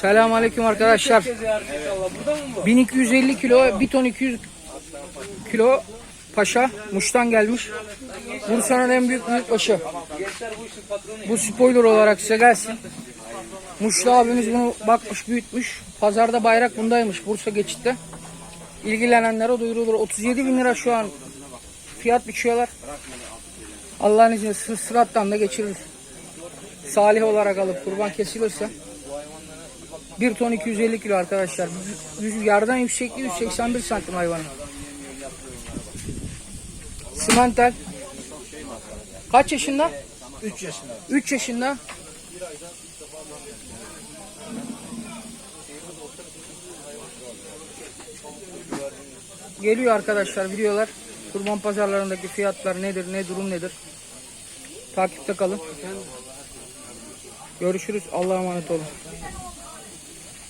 Selamun Aleyküm arkadaşlar. 1250 kilo, 1 ton 200 kilo paşa Muş'tan gelmiş. Bursa'nın en büyük büyükbaşı. Bu spoiler olarak size gelsin. Muşlu abimiz bunu bakmış büyütmüş. Pazarda bayrak bundaymış Bursa geçitte. İlgilenenlere duyurulur. 37 bin lira şu an fiyat biçiyorlar. Allah'ın izniyle sı- sırattan da geçirir. Salih olarak alıp kurban kesilirse 1 ton 250 kilo arkadaşlar. Yardan yüksekliği 181 santim hayvanın. Simental. Kaç yaşında? 3 yaşında. 3 yaşında. Geliyor arkadaşlar videolar. Kurban pazarlarındaki fiyatlar nedir, ne durum nedir? Takipte kalın. Görüşürüz. Allah'a emanet olun.